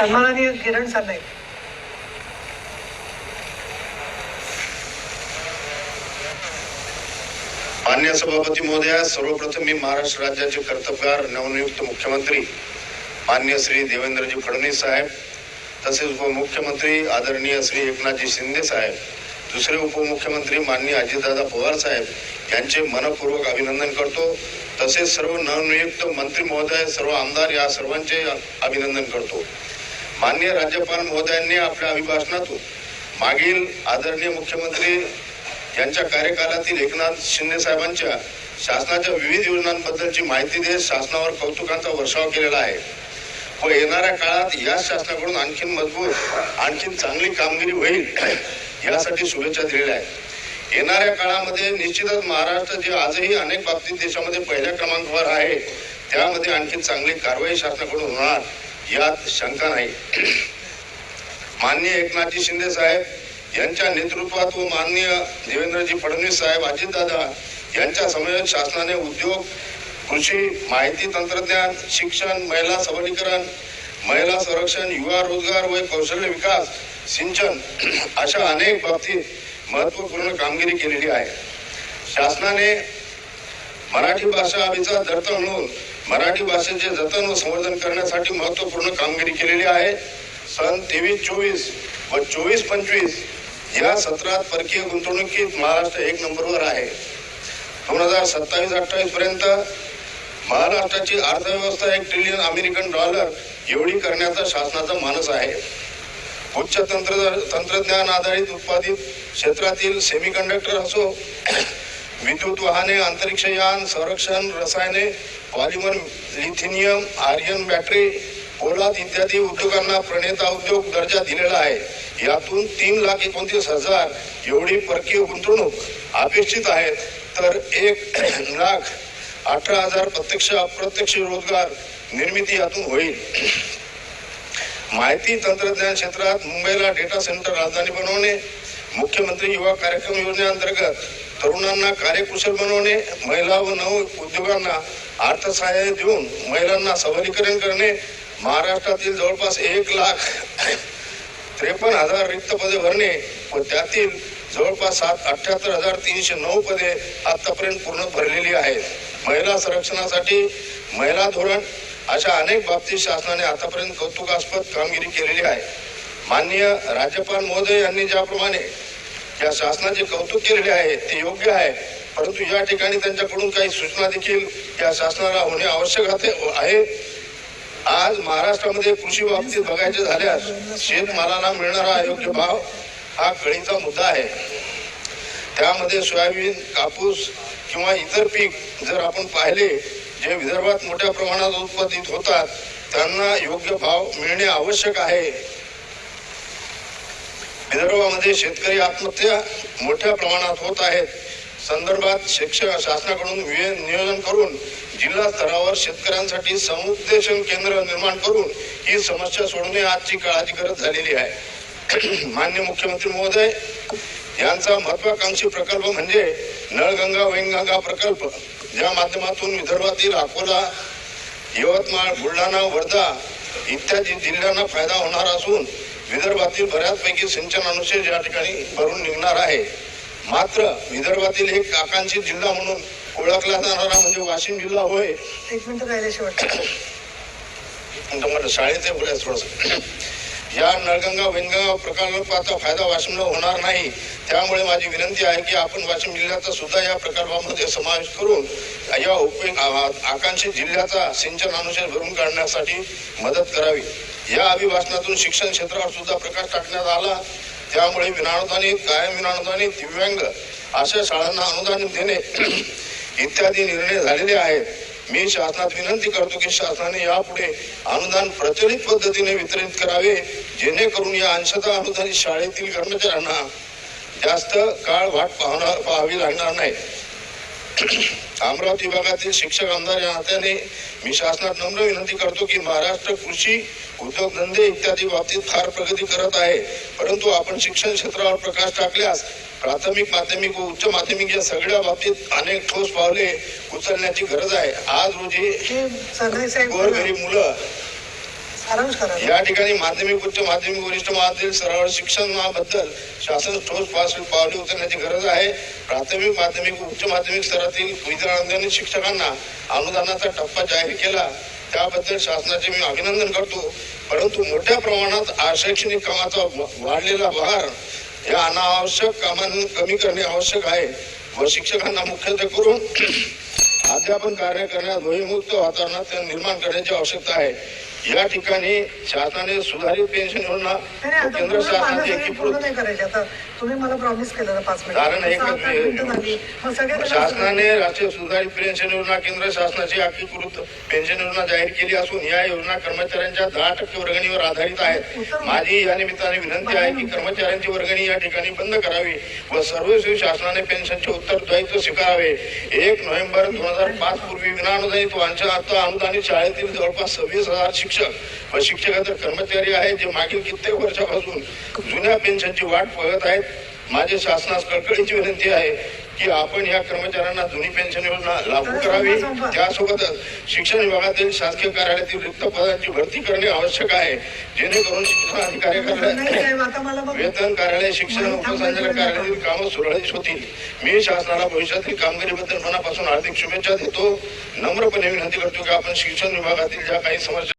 सन्माननीय किरण सरनाईक. मान्य सभापती महोदया सर्वप्रथम मी महाराष्ट्र राज्याचे कर्तबगार नवनियुक्त मुख्यमंत्री मान्य श्री देवेंद्रजी फडणवीस साहेब तसेच उपमुख्यमंत्री आदरणीय श्री एकनाथजी शिंदे साहेब दुसरे उपमुख्यमंत्री माननीय अजितदादा पवार साहेब यांचे मनपूर्वक अभिनंदन करतो. तसेच सर्व नवनियुक्त मंत्री महोदय सर्व आमदार या सर्वांचे अभिनंदन करतो. मान्य राज्यपाल महोदयांनी आपल्या अभिभाषणातून मागील आदरणीय मुख्यमंत्री यांच्या कार्यकालातील एकनाथ शिंदे साहेबांच्या शासनाच्या विविध योजनांबद्दलची माहिती देत शासनावर कौतुकांचा वर्षाव केलेला आहे. व येणाऱ्या काळात या शासनाकडून आणखीन मजबूत आणखीन चांगली कामगिरी होईल यासाठी शुभेच्छा दिलेल्या आहेत. येणाऱ्या काळामध्ये निश्चितच महाराष्ट्र जे आजही अनेक बाबतीत देशामध्ये पहिल्या क्रमांकावर आहे त्यामध्ये आणखी चांगली कारवाई शासनाकडून होणार. यात शंका नाही. माननीय एकनाथजी शिंदे साहेब यांच्या नेतृत्वात व माननीय देवेंद्रजी फडणवीस साहेब अजितदादा यांच्या समवेत शासनाने उद्योग कृषी माहिती तंत्रज्ञान शिक्षण महिला सबलीकरण महिला संरक्षण युवा रोजगार व कौशल्य विकास सिंचन अशा अनेक बाबतीत महत्त्वपूर्ण कामगिरी केलेली आहे. शासनाने मराठी भाषा आम्हीचा दर्थ म्हणून मराठी भाषेचे जतन व संवर्धन करण्यासाठी महत्त्वपूर्ण कामगिरी केलेली आहे. सन तेवीस चोवीस व चोवीस पंचवीस या सत्रात परकीय गुंतवणुकीत महाराष्ट्र एक नंबरवर आहे. दोन हजार सत्तावीस अठ्ठावीस पर्यंत महाराष्ट्राची अर्थव्यवस्था एक ट्रिलियन अमेरिकन डॉलर एवढी करण्याचा शासनाचा मानस आहे. उच्च तंत्र तंत्रज्ञान आधारित उत्पादित क्षेत्रातील सेमीकंडक्टर असो विद्युत वाहने अंतरिक्षयान संरक्षण रसायने पॉलिमर लिथिनियम आर्यन बॅटरी पोलाद इत्यादी उद्योगांना प्रणेता उद्योग दर्जा दिलेला आहे. यातून तीन लाख एकोणतीस हजार एवढी परकीय गुंतवणूक अपेक्षित आहे तर एक लाख अठरा हजार प्रत्यक्ष अप्रत्यक्ष रोजगार निर्मिती यातून होईल. माहिती तंत्रज्ञान क्षेत्रात मुंबईला डेटा सेंटर राजधानी बनवणे मुख्यमंत्री युवा कार्यक्रम योजनेअंतर्गत तरुणांना कार्यकुशल बनवणे महिला व नव उद्योगांना अर्थसहाय्य देऊन महिलांना सबलीकरण करणे महाराष्ट्रातील जवळपास एक लाख त्रेपन्न हजार रिक्त पदे भरणे व त्यातील जवळपास सात अठ्याहत्तर हजार तीनशे नऊ पदे आतापर्यंत पूर्ण भरलेली आहेत. महिला संरक्षणासाठी महिला धोरण अशा अनेक बाबतीत शासनाने आतापर्यंत कौतुकास्पद कामगिरी केलेली आहे. माननीय राज्यपाल महोदय यांनी ज्याप्रमाणे या शासनाचे कौतुक केलेले आहे ते योग्य आहे. परंतु या ठिकाणी त्यांच्याकडून काही सूचना देखील या शासनाला होणे आवश्यक आहे- आहे. आज महाराष्ट्रामध्ये कृषी बाबतीत बघायचे झाल्यास शेतमालाला मिळणारा योग्य भाव हा कळीचा मुद्दा आहे. त्यामध्ये सोयाबीन कापूस किंवा इतर पीक जर आपण पाहिले जे विदर्भात मोठ्या प्रमाणात उत्पादित होतात त्यांना योग्य भाव मिळणे आवश्यक आहे. विदर्भामध्ये शेतकरी आत्महत्या मोठ्या प्रमाणात होत आहेत. संदर्भात शिक्षक शासनाकडून नियोजन करून जिल्हा स्तरावर शेतकऱ्यांसाठी समुपदेशन केंद्र निर्माण करून ही समस्या सोडवणे आजची काळाची गरज झालेली आहे. मान्य मुख्यमंत्री महोदय यांचा महत्वाकांक्षी प्रकल्प म्हणजे नळगंगा वैनगंगा प्रकल्प ज्या माध्यमातून विदर्भातील अकोला यवतमाळ बुलढाणा वर्धा इत्यादी जिल्ह्यांना फायदा होणार असून विदर्भातील बऱ्याचपैकी सिंचन अनुशेष या ठिकाणी भरून निघणार आहे मात्र विदर्भातील एक आकांक्षित जिल्हा म्हणून ओळखला जाणारा म्हणजे वाशिम जिल्हा होय. एक मिनिट राहिले शेवट तुम्हाला शाळेचे बोलायचं थोडस. या नळगंगा वैनगंगा प्रकल्पाचा फायदा वाशिमला होणार नाही. त्यामुळे माझी विनंती आहे की आपण वाशिम जिल्ह्याचा सुद्धा या प्रकल्पामध्ये समावेश करून या उपयोग आकांक्षित जिल्ह्याचा सिंचन अनुशेष भरून काढण्यासाठी मदत करावी. या अभिभाषणातून शिक्षण क्षेत्रावर सुद्धा प्रकाश टाकण्यात आला. त्यामुळे विनानुदानित कायम विनानुदानित दिव्यांग अशा शाळांना अनुदान देणे इत्यादी निर्णय झालेले आहेत. मी शासनात विनंती करतो की शासनाने यापुढे अनुदान प्रचलित पद्धतीने वितरित करावे जेणेकरून या अंशतः अनुदानित शाळेतील कर्मचाऱ्यांना जास्त काळ वाट पाहणार पाहावी लागणार नाही. अमरावती विभागातील शिक्षक आमदार या नात्याने मी शासनात नम्र विनंती करतो की महाराष्ट्र कृषी उद्योगधंदे इत्यादी बाबतीत फार प्रगती करत आहे. परंतु आपण शिक्षण क्षेत्रावर प्रकाश टाकल्यास प्राथमिक माध्यमिक व उच्च माध्यमिक या सगळ्या बाबतीत अनेक ठोस पावले उचलण्याची गरज आहे. आज रोजी गोरगरीब मुलं या ठिकाणी माध्यमिक उच्च माध्यमिक वरिष्ठ माध्यमिक सरळ शिक्षणाबद्दल शासन ठोस पास पावले उचलण्याची गरज आहे. प्राथमिक माध्यमिक उच्च माध्यमिक स्तरातील विद्यार्थ्यांनी शिक्षकांना अनुदानाचा टप्पा जाहीर केला. त्याबद्दल शासनाचे मी अभिनंदन करतो. परंतु मोठ्या प्रमाणात अशैक्षणिक कामाचा वाढलेला भार या अनावश्यक कामांना कमी करणे आवश्यक आहे व शिक्षकांना मुख्यत्वे करून अध्यापन कार्य करण्यास भयमुक्त वातावरणात निर्माण करण्याची आवश्यकता आहे. या ठिकाणी शासनाने सुधारित पेन्शन योजना केंद्र सगळी एकीकृत तुम्ही मला प्रॉमिस केलं ना पाच कारण एकच शासनाने राष्ट्रीय सुधारित पेन्शन योजना केंद्र शासनाची एकीकृत पेन्शन योजना जाहीर केली असून या योजना कर्मचाऱ्यांच्या दहा टक्के वर्गणीवर आधारित आहेत. माझी या निमित्ताने विनंती आहे की कर्मचाऱ्यांची वर्गणी या ठिकाणी बंद करावी व सर्वस्वी शासनाने पेन्शनचे उत्तरदायित्व स्वीकारावे. एक नोव्हेंबर दोन हजार पाच पूर्वी विनाअनुदानित वांच्या आता अनुदानित शाळेतील जवळपास सव्वीस हजार शिक्षक व शिक्षकेतर कर्मचारी आहेत जे मागील कित्येक वर्षापासून जुन्या पेन्शनची वाट बघत आहेत. माझे शासनास कळकळीची विनंती आहे की आपण या कर्मचाऱ्यांना जुनी पेन्शन योजना लागू करावी. त्यासोबतच शिक्षण विभागातील शासकीय कार्यालयातील रिक्त पदांची भरती करणे आवश्यक आहे. जेणेकरून शिक्षण अधिकारी कार्यालय वेतन कार्यालय शिक्षण उपसंचालक कार्यालयातील कामं सुरळीत होतील. मी शासनाला भविष्यातील कामगिरीबद्दल मनापासून हार्दिक शुभेच्छा देतो. नम्रपणे विनंती करतो की आपण शिक्षण विभागातील ज्या काही समस्या